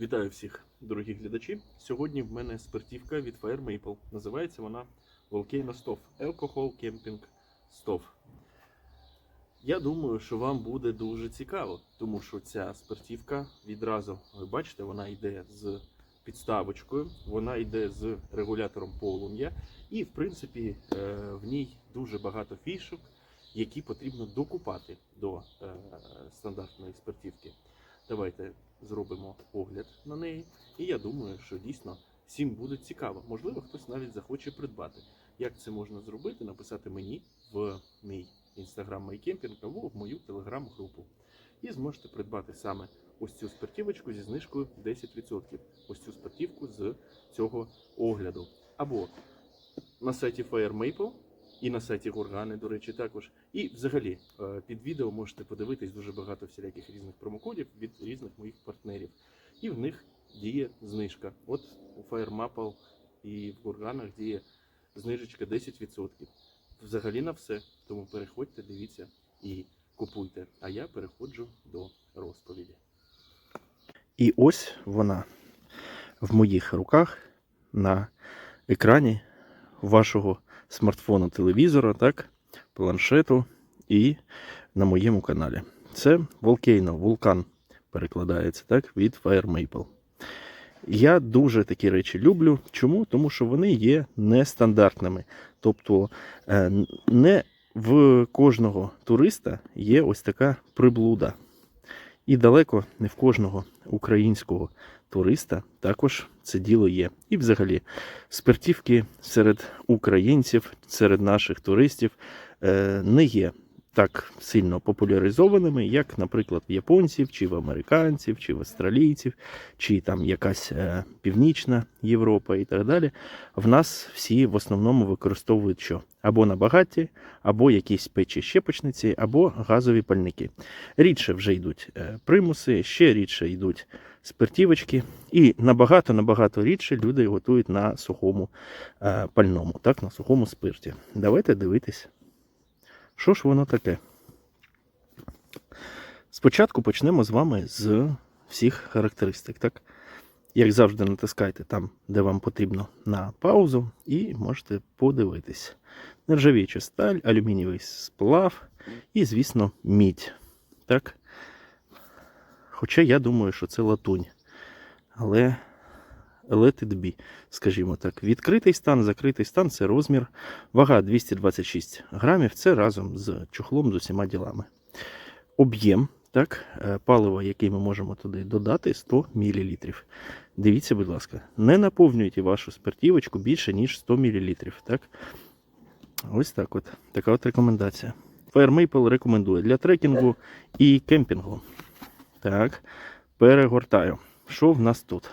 Вітаю всіх, дорогі глядачі. Сьогодні в мене спиртівка від Fire Maple. Називається вона Volcano Stove Alcohol Camping Stove. Я думаю, що вам буде дуже цікаво, тому що ця спиртівка відразу, ви бачите, вона йде з підставочкою, вона йде з регулятором полум'я, і, в принципі, е, в ній дуже багато фішок, які потрібно докупати до е, стандартної спиртівки. Давайте зробимо огляд на неї. І я думаю, що дійсно всім буде цікаво. Можливо, хтось навіть захоче придбати. Як це можна зробити? Написати мені в мій інстаграм MyCamping або в мою телеграм-групу. І зможете придбати саме ось цю спиртівочку зі знижкою 10%. Ось цю спиртівку з цього огляду. Або на сайті Fire Maple і на сайті Горгани, до речі, також. І взагалі е, під відео можете подивитись дуже багато всіляких різних промокодів від різних моїх партнерів. І в них діє знижка. От у Fire і в Горганах діє знижечка 10%. Взагалі на все. Тому переходьте, дивіться і купуйте. А я переходжу до розповіді. І ось вона в моїх руках на екрані вашого смартфону, телевізора, так, планшету і на моєму каналі. Це Volcano, вулкан перекладається так, від Fire Maple. Я дуже такі речі люблю. Чому? Тому що вони є нестандартними. Тобто е, не в кожного туриста є ось така приблуда. І далеко не в кожного українського туриста також це діло є. І взагалі, спиртівки серед українців, серед наших туристів е, не є так сильно популяризованими, як, наприклад, в японців, чи в американців, чи в австралійців, чи там якась е, північна Європа і так далі. В нас всі в основному використовують що? Або на багаті, або якісь печі щепочниці, або газові пальники. Рідше вже йдуть е, примуси, ще рідше йдуть спиртівочки, і набагато-набагато рідше люди готують на сухому е, пальному, так, на сухому спирті. Давайте дивитись. Що ж воно таке? Спочатку почнемо з вами з всіх характеристик. Так? Як завжди, натискайте там, де вам потрібно на паузу, і можете подивитись. Нержавіюча сталь, алюмінієвий сплав і, звісно, мідь. Так? Хоча я думаю, що це латунь. Але let it be, скажімо так. Відкритий стан, закритий стан це розмір. Вага 226 грамів. Це разом з чохлом з усіма ділами. Об'єм так, е, палива, який ми можемо туди додати, 100 мл. Дивіться, будь ласка, не наповнюйте вашу спиртівочку більше, ніж 100 мл. Так? Ось так от. Така от рекомендація. Maple рекомендує для трекінгу і кемпінгу. Так, перегортаю. Що в нас тут?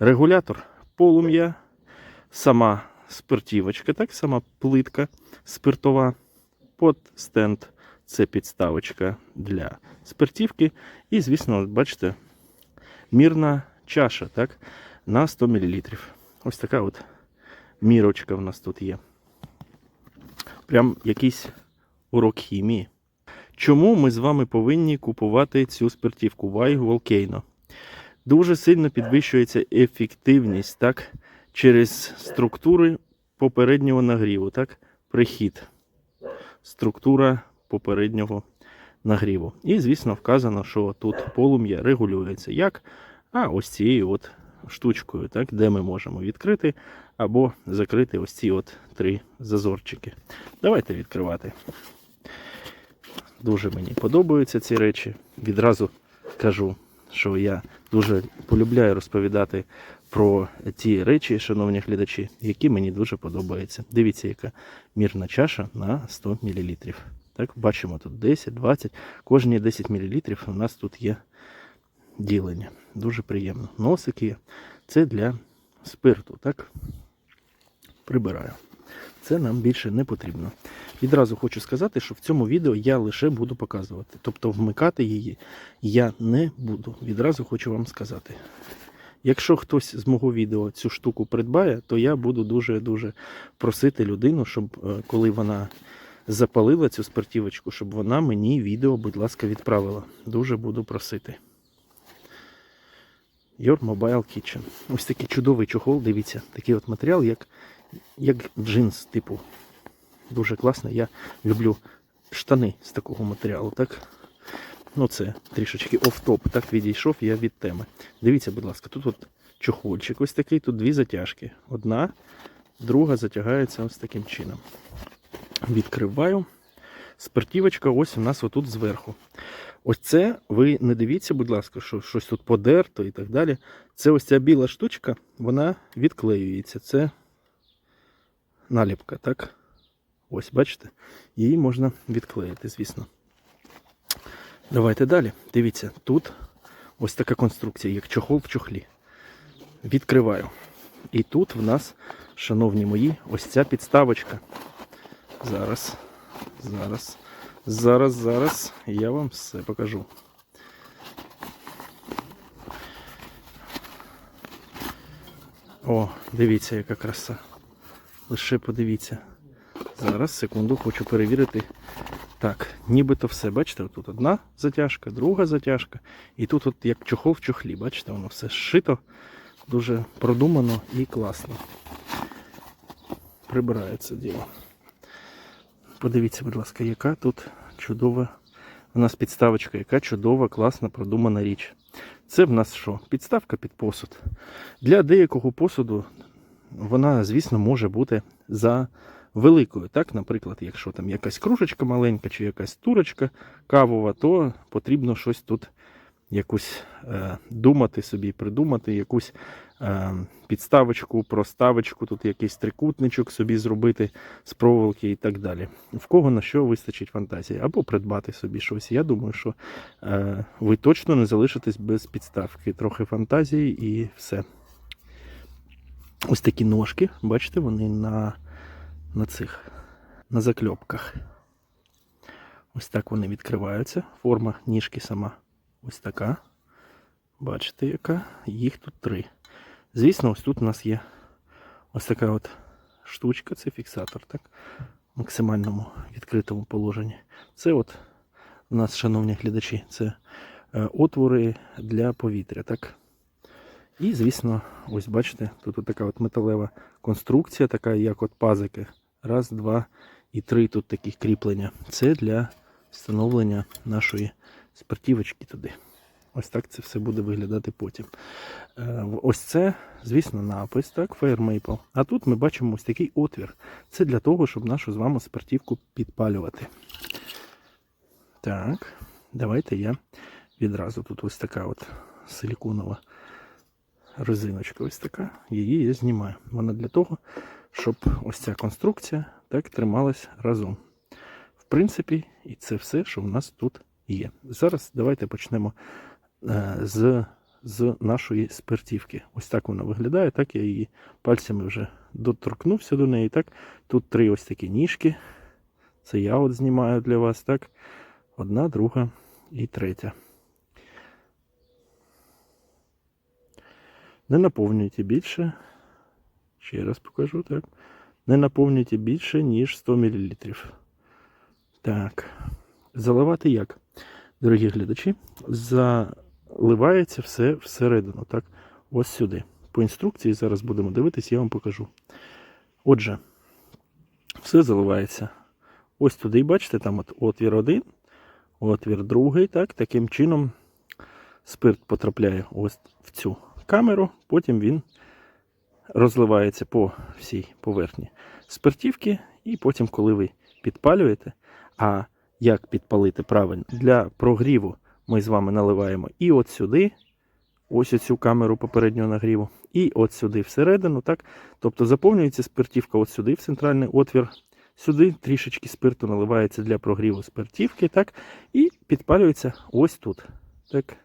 Регулятор полум'я, сама спиртівочка, так, сама плитка спиртова, под стенд це підставочка для спиртівки. І, звісно, бачите, мірна чаша так, на 100 мл. Ось така от мірочка в нас тут є. Прям якийсь урок хімії. Чому ми з вами повинні купувати цю спиртівку Why Volcano? Дуже сильно підвищується ефективність так, через структури попереднього нагріву. Так, Прихід. Структура попереднього нагріву. І, звісно, вказано, що тут полум'я регулюється як? А ось цією от штучкою, так, де ми можемо відкрити або закрити ось ці от три зазорчики. Давайте відкривати. Дуже мені подобаються ці речі. Відразу кажу, що я дуже полюбляю розповідати про ті речі, шановні глядачі, які мені дуже подобаються. Дивіться, яка мірна чаша на 100 мл. Так, бачимо тут 10, 20. Кожні 10 мл у нас тут є ділення. Дуже приємно. Носик є. Це для спирту. Так? Прибираю. Це нам більше не потрібно. Відразу хочу сказати, що в цьому відео я лише буду показувати. Тобто вмикати її я не буду. Відразу хочу вам сказати. Якщо хтось з мого відео цю штуку придбає, то я буду дуже-дуже просити людину, щоб е, коли вона запалила цю спиртівочку, щоб вона мені відео, будь ласка, відправила. Дуже буду просити. Your Mobile Kitchen. Ось такий чудовий чохол, дивіться, такий от матеріал, як, як джинс, типу. Дуже класно. Я люблю штани з такого матеріалу, так? Ну, це трішечки оф-топ. Так відійшов я від теми. Дивіться, будь ласка, тут от чохольчик ось такий, тут дві затяжки. Одна, друга затягається ось таким чином. Відкриваю. Спиртівочка ось у нас отут зверху. Ось це ви не дивіться, будь ласка, що щось тут подерто і так далі. Це ось ця біла штучка, вона відклеюється. Це наліпка, так? Ось, бачите? Її можна відклеїти, звісно. Давайте далі. Дивіться, тут ось така конструкція, як чохол в чохлі. Відкриваю. І тут в нас, шановні мої, ось ця підставочка. Зараз, зараз, зараз, зараз я вам все покажу. О, дивіться, яка краса. Лише подивіться. Зараз, секунду, хочу перевірити. Так, нібито все. Бачите, тут одна затяжка, друга затяжка. І тут, от як чохол в чохлі, бачите, воно все зшито, дуже продумано і класно. Прибирає це діло. Подивіться, будь ласка, яка тут чудова у нас підставочка, яка чудова, класна, продумана річ. Це в нас що? Підставка під посуд. Для деякого посуду вона, звісно, може бути за великою. Так, наприклад, якщо там якась кружечка маленька чи якась турочка кавова, то потрібно щось тут якусь е, думати собі, придумати, якусь е, підставочку, проставочку, тут якийсь трикутничок собі зробити з проволоки і так далі. В кого на що вистачить фантазії, або придбати собі щось. Я думаю, що е, ви точно не залишитесь без підставки. Трохи фантазії і все. Ось такі ножки, бачите, вони на, на цих на закльопках. Ось так вони відкриваються. Форма ніжки сама ось така. Бачите, яка? Їх тут три. Звісно, ось тут у нас є ось така от штучка, це фіксатор, так? В максимальному відкритому положенні. Це от у нас, шановні глядачі, це е, отвори для повітря, так? І, звісно, ось бачите, тут от така от металева конструкція, така як от пазики. Раз, два і три тут такі кріплення. Це для встановлення нашої спортівочки туди. Ось так це все буде виглядати потім. Е, Ось це, звісно, напис, так, Fire Maple. А тут ми бачимо ось такий отвір. Це для того, щоб нашу з вами спортівку підпалювати. Так, давайте я відразу тут ось така от силіконова резиночка ось така. Її я знімаю. Вона для того, щоб ось ця конструкція так трималась разом. В принципі, і це все, що в нас тут є. Зараз давайте почнемо е, з, з нашої спиртівки. Ось так вона виглядає. Так я її пальцями вже доторкнувся до неї. Так, Тут три ось такі ніжки. Це я от знімаю для вас. так. Одна, друга і третя. Не наповнюйте більше. Ще раз покажу, так. Не наповнюйте більше, ніж 100 мл. Так. Заливати як? Дорогі глядачі, заливається все всередину. Так, ось сюди. По інструкції зараз будемо дивитись, я вам покажу. Отже, все заливається. Ось туди, бачите, там от отвір один, отвір другий. Так, Таким чином спирт потрапляє ось в цю камеру, потім він розливається по всій поверхні спиртівки, і потім, коли ви підпалюєте, а як підпалити правильно, для прогріву ми з вами наливаємо і от сюди, ось оцю камеру попереднього нагріву, і от сюди всередину. так? Тобто заповнюється спиртівка от сюди, в центральний отвір. Сюди трішечки спирту наливається для прогріву спиртівки, так? І підпалюється ось тут. Так?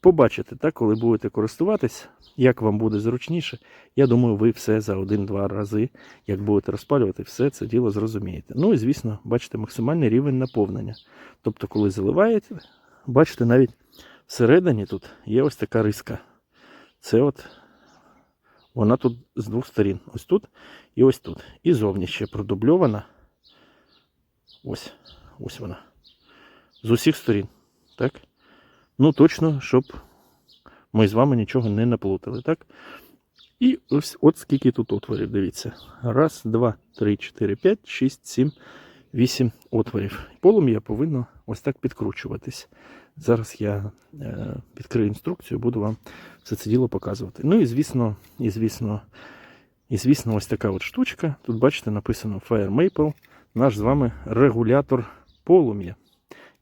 Побачите, так, коли будете користуватись, як вам буде зручніше. Я думаю, ви все за один-два рази, як будете розпалювати, все це діло зрозумієте. Ну і звісно, бачите максимальний рівень наповнення. Тобто, коли заливаєте, бачите, навіть всередині тут є ось така риска. Це от вона тут з двох сторін. Ось тут і ось тут. І зовні ще продубльована. Ось, ось вона. З усіх сторін. Так? Ну, точно, щоб ми з вами нічого не наплутали, так? І ось от скільки тут отворів, дивіться. Раз, два, три, чотири, п'ять, шість, сім, вісім отворів. Полум'я повинно ось так підкручуватись. Зараз я е, відкрию інструкцію, буду вам все це діло показувати. Ну і звісно, і звісно, і звісно, ось така от штучка. Тут бачите, написано Fire Maple, наш з вами регулятор полум'я.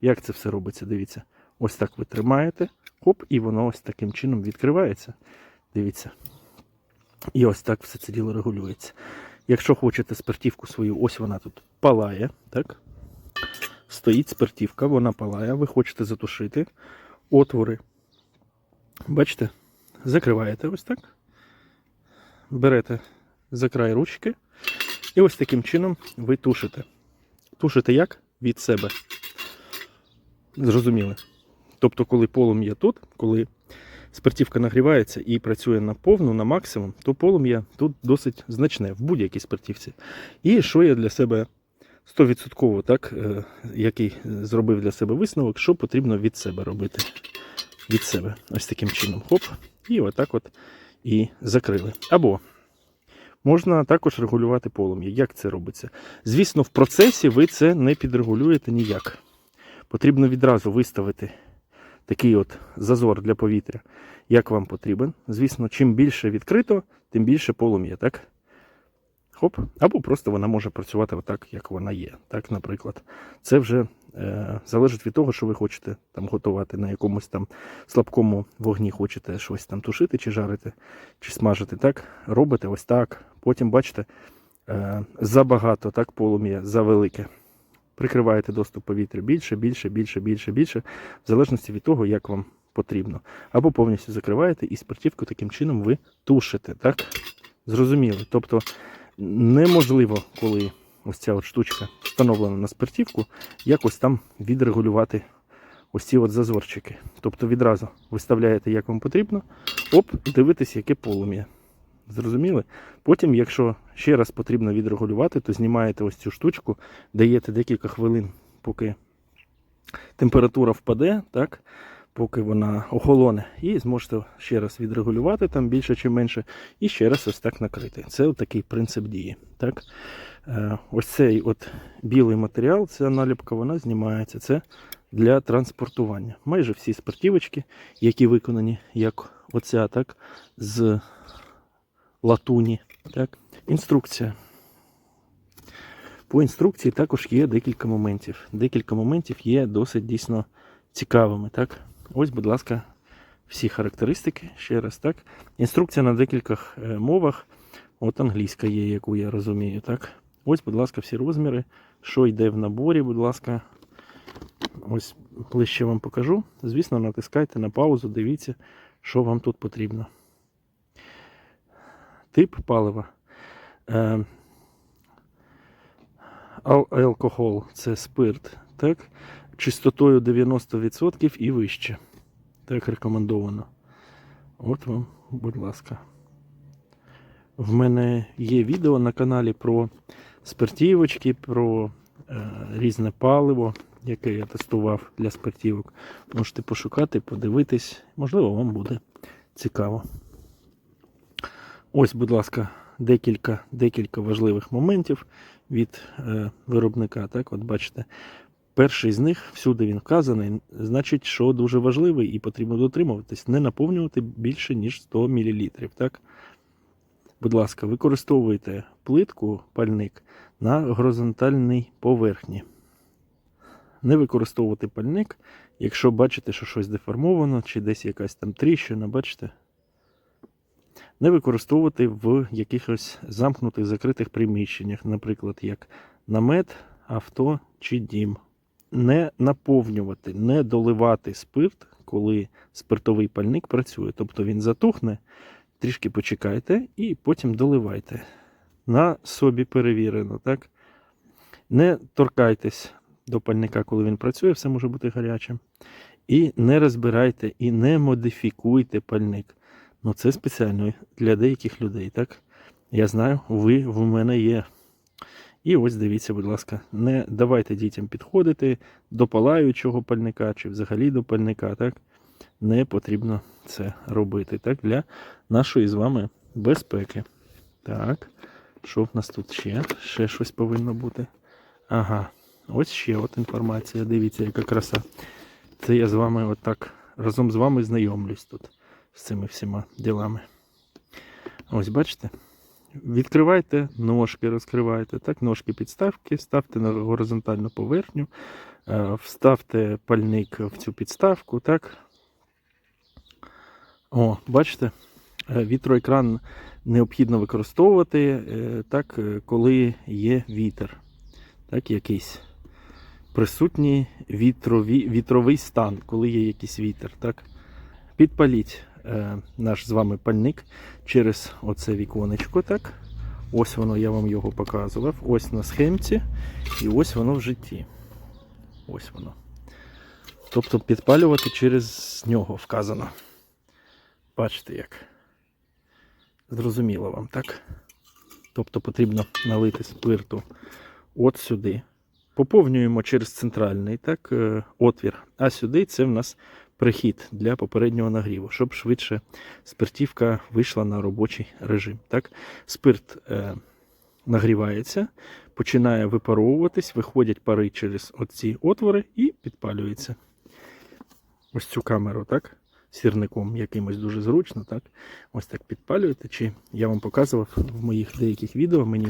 Як це все робиться? Дивіться. Ось так ви тримаєте, хоп, і воно ось таким чином відкривається. Дивіться. І ось так все це діло регулюється. Якщо хочете спиртівку свою, ось вона тут палає, так? Стоїть спиртівка, вона палає, ви хочете затушити отвори. Бачите? Закриваєте ось так. Берете за край ручки. І ось таким чином ви тушите. Тушите як? Від себе. Зрозуміли. Тобто, коли полум'я тут, коли спиртівка нагрівається і працює на повну, на максимум, то полум'я тут досить значне в будь-якій спиртівці. І що я для себе 100% так, е, який зробив для себе висновок, що потрібно від себе робити. Від себе. Ось таким чином. Хоп. І отак от і закрили. Або можна також регулювати полум'я. Як це робиться? Звісно, в процесі ви це не підрегулюєте ніяк. Потрібно відразу виставити такий от зазор для повітря, як вам потрібен. Звісно, чим більше відкрито, тим більше полум'я, так? Хоп. Або просто вона може працювати отак, як вона є. Так, наприклад. Це вже е, залежить від того, що ви хочете там готувати на якомусь там слабкому вогні, хочете щось там тушити, чи жарити, чи смажити. Так, робите ось так. Потім, бачите, е, забагато так, полум'я, завелике. Прикриваєте доступ повітря більше, більше, більше, більше, більше, в залежності від того, як вам потрібно. Або повністю закриваєте і спиртівку таким чином ви тушите. Так? Зрозуміло. Тобто неможливо, коли ось ця от штучка встановлена на спиртівку, якось там відрегулювати ось ці от зазорчики. Тобто відразу виставляєте, як вам потрібно, оп, дивитесь, яке полум'я. Зрозуміли? Потім, якщо ще раз потрібно відрегулювати, то знімаєте ось цю штучку, даєте декілька хвилин, поки температура впаде, так, поки вона охолоне, і зможете ще раз відрегулювати там більше чи менше, і ще раз ось так накрити. Це такий принцип дії. Так? Е, Ось цей от білий матеріал, ця наліпка, вона знімається. Це для транспортування. Майже всі спортівочки, які виконані, як оця, так, з латуні. Так. Інструкція. По інструкції також є декілька моментів. Декілька моментів є досить дійсно цікавими. Так? Ось, будь ласка, всі характеристики. Ще раз, так. Інструкція на декількох е, мовах. От англійська є, яку я розумію. так. Ось, будь ласка, всі розміри. Що йде в наборі, будь ласка. Ось ближче вам покажу. Звісно, натискайте на паузу, дивіться, що вам тут потрібно. Тип палива. Е, ал- алкоголь це спирт, так? Чистотою 90% і вище. Так рекомендовано. От вам, будь ласка. В мене є відео на каналі про спиртівочки, про е, різне паливо, яке я тестував для спиртівок. Можете пошукати, подивитись, можливо, вам буде цікаво. Ось, будь ласка, декілька, декілька важливих моментів від е, виробника. Так, от бачите, перший з них всюди він вказаний, значить, що дуже важливий і потрібно дотримуватись, не наповнювати більше, ніж 100 мл. Так? Будь ласка, використовуйте плитку, пальник на горизонтальній поверхні. Не використовувати пальник, якщо бачите, що щось деформовано, чи десь якась там тріщина, бачите? Не використовувати в якихось замкнутих закритих приміщеннях, наприклад, як намет, авто чи дім. Не наповнювати, не доливати спирт, коли спиртовий пальник працює. Тобто він затухне, трішки почекайте і потім доливайте. На собі перевірено, так? Не торкайтесь до пальника, коли він працює, все може бути гарячим. І не розбирайте і не модифікуйте пальник. Ну, це спеціально для деяких людей, так? Я знаю, ви в мене є. І ось дивіться, будь ласка, не давайте дітям підходити до палаючого пальника чи взагалі до пальника, так? не потрібно це робити. Так, для нашої з вами безпеки. Так, що в нас тут ще? Ще щось повинно бути. Ага, ось ще от інформація. Дивіться, яка краса. Це я з вами отак разом з вами знайомлюсь тут з цими всіма ділами. Ось бачите? Відкривайте ножки, розкривайте. Так, ножки підставки, ставте на горизонтальну поверхню, е, вставте пальник в цю підставку. Так. О, бачите? Е, Вітроекран необхідно використовувати, е, так, коли є вітер. Так, якийсь присутній вітрові, вітровий стан, коли є якийсь вітер. Так. Підпаліть е, наш з вами пальник через оце віконечко. Так. Ось воно, я вам його показував. Ось на схемці, і ось воно в житті. Ось воно. Тобто підпалювати через нього вказано. Бачите як. Зрозуміло вам, так? Тобто потрібно налити спирту от сюди. Поповнюємо через центральний так, е, отвір. А сюди це в нас прихід для попереднього нагріву, щоб швидше спиртівка вийшла на робочий режим. Так? Спирт е, нагрівається, починає випаровуватись, виходять пари через оці отвори і підпалюється. Ось цю камеру, так? Сірником якимось дуже зручно, так? Ось так підпалюєте. Чи я вам показував в моїх деяких відео, мені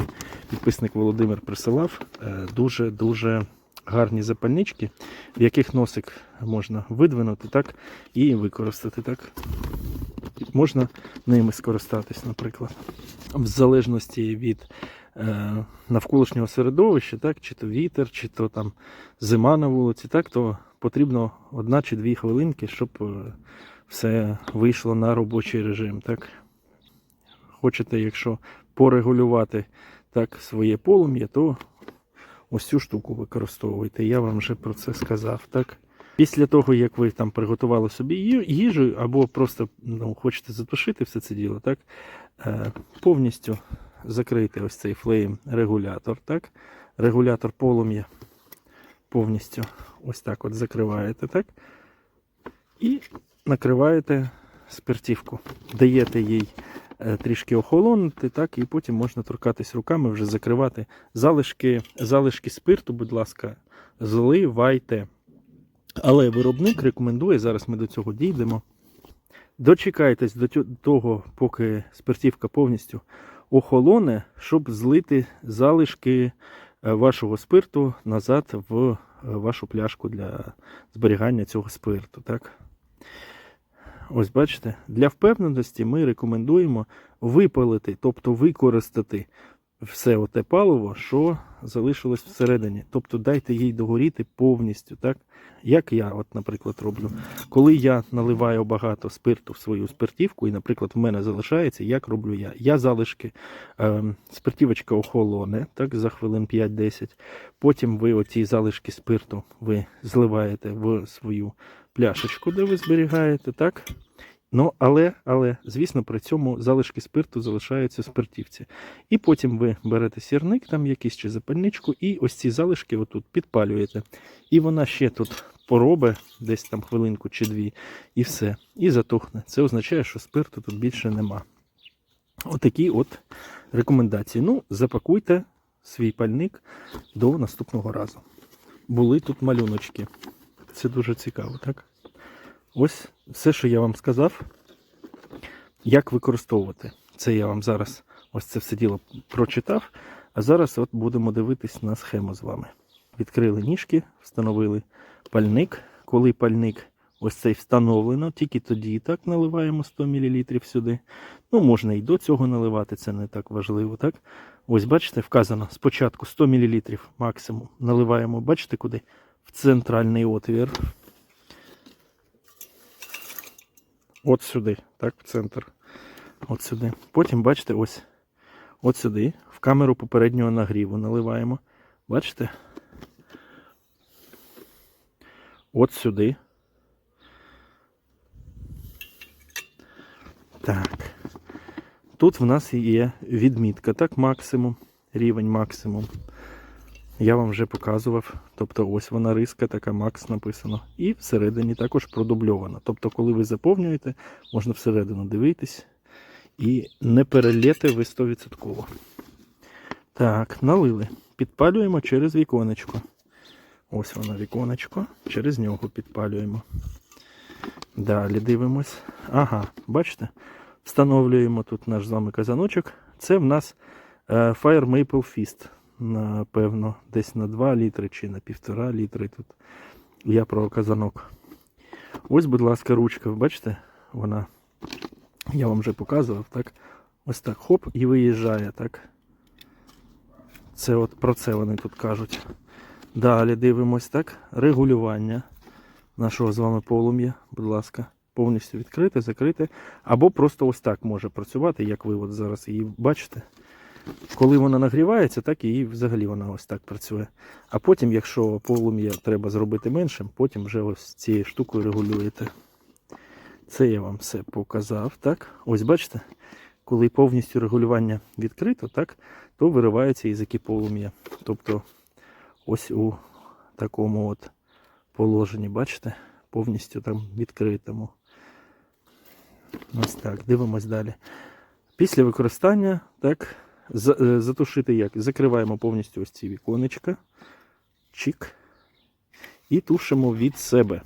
підписник Володимир присилав е, дуже-дуже гарні запальнички, в яких носик можна видвинути так, і використати. так. Можна ними скористатись, наприклад. В залежності від е, навколишнього середовища, так, чи то вітер, чи то там зима на вулиці, так, то потрібно одна чи дві хвилинки, щоб е, все вийшло на робочий режим. Так. Хочете, якщо порегулювати так, своє полум'я, то ось цю штуку використовуйте. Я вам вже про це сказав. Так? Після того, як ви там приготували собі їжу, або просто ну, хочете затушити все це діло, так? Е, повністю закрийте ось цей флейм-регулятор. Так? Регулятор полум'я повністю ось так от закриваєте. Так? І накриваєте спиртівку. Даєте їй трішки охолонути, так, і потім можна торкатись руками, вже закривати залишки, залишки спирту, будь ласка, зливайте. Але виробник рекомендує, зараз ми до цього дійдемо. Дочекайтесь до того, поки спиртівка повністю охолоне, щоб злити залишки е, вашого спирту назад в е, вашу пляшку для зберігання цього спирту. Так? Ось бачите, для впевненості ми рекомендуємо випалити, тобто використати все оте паливо, що залишилось всередині. Тобто дайте їй догоріти повністю, так? Як я, от, наприклад, роблю. Коли я наливаю багато спирту в свою спиртівку, і, наприклад, в мене залишається, як роблю я? Я залишки, е, спиртівочка охолоне, так, за хвилин 5-10. Потім ви оці залишки спирту ви зливаєте в свою пляшечку, де ви зберігаєте, так? Ну, але, але, звісно, при цьому залишки спирту залишаються в спиртівці. І потім ви берете сірник, там якийсь чи запальничку, і ось ці залишки отут підпалюєте. І вона ще тут поробить десь там хвилинку чи дві, і все. І затухне. Це означає, що спирту тут більше нема. Отакі от рекомендації. Ну, запакуйте свій пальник до наступного разу. Були тут малюночки. Це дуже цікаво, так? Ось все, що я вам сказав, як використовувати. Це я вам зараз ось це все діло прочитав. А зараз от будемо дивитись на схему з вами. Відкрили ніжки, встановили пальник. Коли пальник ось цей встановлено, тільки тоді так наливаємо 100 мл сюди. Ну, можна і до цього наливати, це не так важливо. так? Ось бачите, вказано спочатку 100 мл максимум. Наливаємо, бачите куди? В центральний отвір. От сюди, так, в центр. От сюди. Потім, бачите, ось от сюди, в камеру попереднього нагріву наливаємо. Бачите? От сюди. Так. Тут в нас є відмітка, так, максимум, рівень максимум. Я вам вже показував. Тобто ось вона риска, така Макс написано. І всередині також продубльована. Тобто, коли ви заповнюєте, можна всередину дивитись і не перелєте ви 100%. Так, налили. Підпалюємо через віконечко. Ось воно віконечко. Через нього підпалюємо. Далі дивимось. Ага, бачите? Встановлюємо тут наш з вами казаночок. Це в нас е, Fire Maple Fist. Напевно, десь на 2 літри чи на 1,5 літри тут. Я про казанок. Ось, будь ласка, ручка. Бачите? Вона. Я вам вже показував, так? Ось так, хоп, і виїжджає, так? Це от про це вони тут кажуть. Далі дивимось, так? Регулювання нашого з вами полум'я, будь ласка, повністю відкрите, закрите. Або просто ось так може працювати, як ви от зараз її бачите. Коли вона нагрівається, так і взагалі вона ось так працює. А потім, якщо полум'я треба зробити меншим, потім вже ось цією штукою регулюєте. Це я вам все показав. так? Ось бачите, коли повністю регулювання відкрито, так, то вириваються язики полум'я. Тобто ось у такому от положенні, бачите, повністю там відкритому. Ось так, дивимось далі. Після використання, так, затушити як? Закриваємо повністю ось ці віконечка. Чик. І тушимо від себе.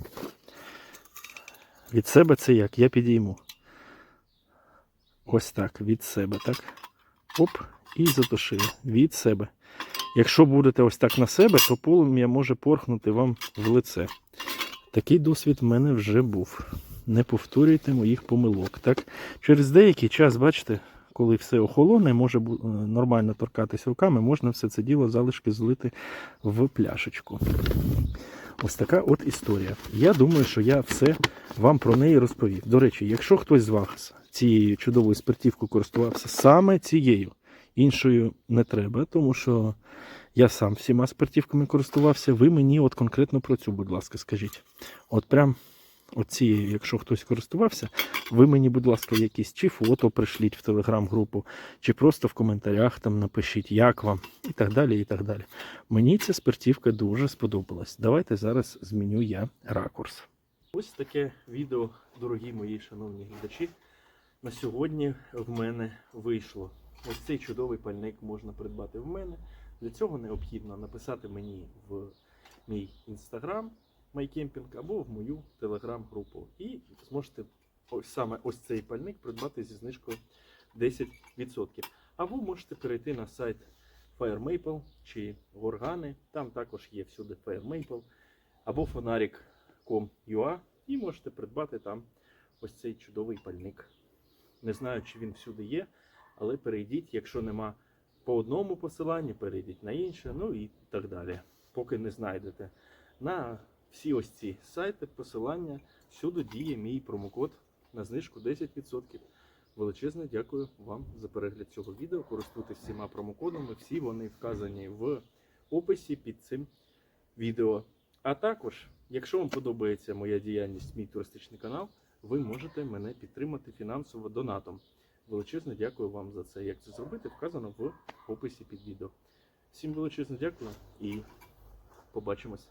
Від себе це як? Я підійму. Ось так, від себе, так? Оп, і затушили. Від себе. Якщо будете ось так на себе, то полум'я може порхнути вам в лице. Такий досвід в мене вже був. Не повторюйте моїх помилок. Так? Через деякий час, бачите, коли все охолоне, може е, нормально торкатись руками, можна все це діло залишки злити в пляшечку. Ось така от історія. Я думаю, що я все вам про неї розповів. До речі, якщо хтось з вас цією чудовою спиртівкою користувався саме цією, іншою не треба, тому що я сам всіма спиртівками користувався. Ви мені от конкретно про цю, будь ласка, скажіть. От прям от цією, якщо хтось користувався, ви мені, будь ласка, якісь чи фото пришліть в телеграм-групу, чи просто в коментарях там напишіть, як вам, і так далі. і так далі. Мені ця спиртівка дуже сподобалась. Давайте зараз зміню я ракурс. Ось таке відео, дорогі мої шановні глядачі. На сьогодні в мене вийшло. Ось цей чудовий пальник можна придбати в мене. Для цього необхідно написати мені в мій інстаграм MyCamping або в мою телеграм-групу. І зможете ось саме ось цей пальник придбати зі знижкою 10%. Або можете перейти на сайт Fire Maple чи Горгани. Там також є всюди Fire Maple або фонарик.com.ua і можете придбати там ось цей чудовий пальник. Не знаю, чи він всюди є, але перейдіть, якщо нема по одному посиланню, перейдіть на інше, ну і так далі. Поки не знайдете. На всі ось ці сайти, посилання, всюди діє мій промокод на знижку 10%. Величезне дякую вам за перегляд цього відео. Користуйтесь всіма промокодами, всі вони вказані в описі під цим відео. А також, якщо вам подобається моя діяльність, мій туристичний канал, ви можете мене підтримати фінансово донатом. Величезне дякую вам за це. Як це зробити, вказано в описі під відео. Всім величезне дякую і побачимось.